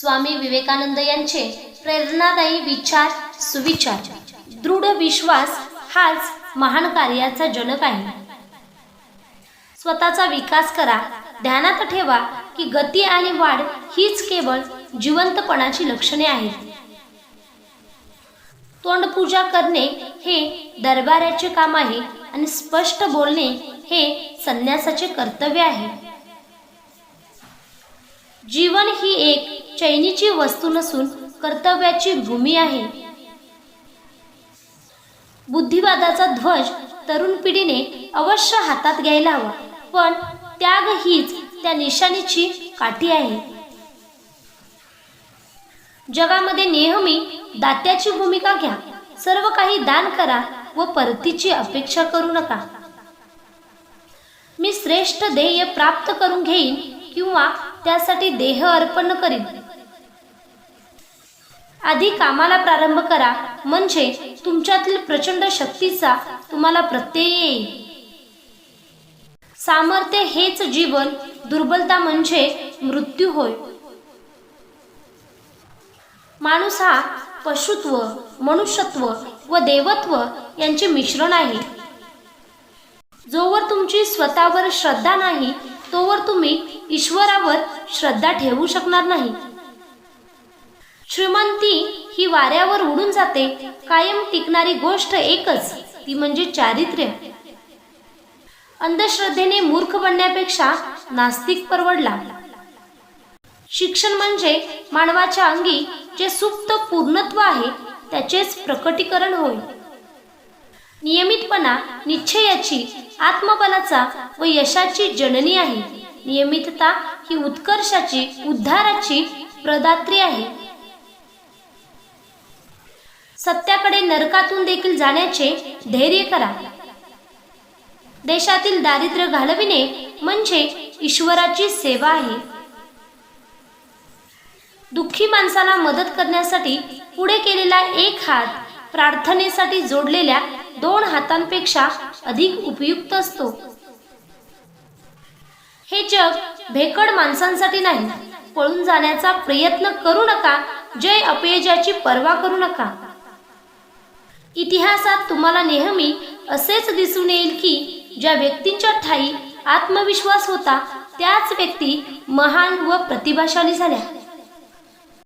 स्वामी विवेकानंद यांचे प्रेरणादायी विचार सुविचार. दृढ विश्वास हाच महान कार्याचा जनक आहे. स्वतःचा विकास करा. ध्यानात ठेवा की गती आणि वाढ हीच केवळ जिवंतपणाची लक्षणे आहेत. तोंडपूजा करणे हे दरबाराचे काम आहे आणि स्पष्ट बोलणे हे संन्यासाचे कर्तव्य आहे. जीवन ही एक चैनीची वस्तू नसून कर्तव्याची भूमी आहे. बुद्धिवादाचा ध्वज तरुण पिढीने अवश्य हातात घ्यायला हवा पण त्याग हीच त्या निशाणीची काठी आहे. जगामध्ये नेहमी दात्याची भूमिका घ्या सर्व काही दान करा व परतीची अपेक्षा करू नका. मी श्रेष्ठ ध्येय प्राप्त करून घेईन किंवा त्यासाठी देह अर्पण करीन. आधी कामाला प्रारंभ करा. म्हणजे तुमच्यातील प्रचंड शक्तीचा तुम्हाला प्रत्यय येईल. सामर्थ्य हेच जीवन. दुर्बलता म्हणजे मृत्यू होय. माणूस हा पशुत्व मनुष्यत्व व देवत्व यांचे मिश्रण आहे. जोवर तुमची स्वतःवर श्रद्धा नाही तोवर तुम्ही ईश्वरावर श्रद्धा ठेवू शकणार नाही. श्रीमंती ही वाऱ्यावर उडून जाते कायम टिकणारी गोष्ट एकच ती म्हणजे चारित्र्य. अंधश्रद्धेने मूर्ख बनण्यापेक्षा नास्तिक परवडला. शिक्षण म्हणजे मानवाच्या अंगी जे सुप्त पूर्णत्व आहे त्याचेच प्रकटीकरण होय. नियमितपणा निश्चयाची आत्मबलाचा व यशाची जननी आहे. नियमितता ही उत्कर्षाची उद्धाराची प्रदात्री आहे. सत्याकडे नरकातून देखील जाण्याचे धैर्य करा. देशातील दारिद्र्य घालविणे म्हणजे ईश्वराची सेवा आहे. दुःखी माणसाला मदत करण्यासाठी पुढे केलेला एक हात प्रार्थनेसाठी जोडलेल्या दोन हातांपेक्षा अधिक उपयुक्त असतो. हे जग भेकड माणसांसाठी नाही पळून जाण्याचा प्रयत्न करू नका जय अपयजाची पर्वा करू नका. इतिहासात तुम्हाला नेहमी असेच दिसून येईल की ज्या व्यक्तींच्या ठाई आत्मविश्वास होता त्याच व्यक्ती महान व प्रतिभाशाली झाल्या.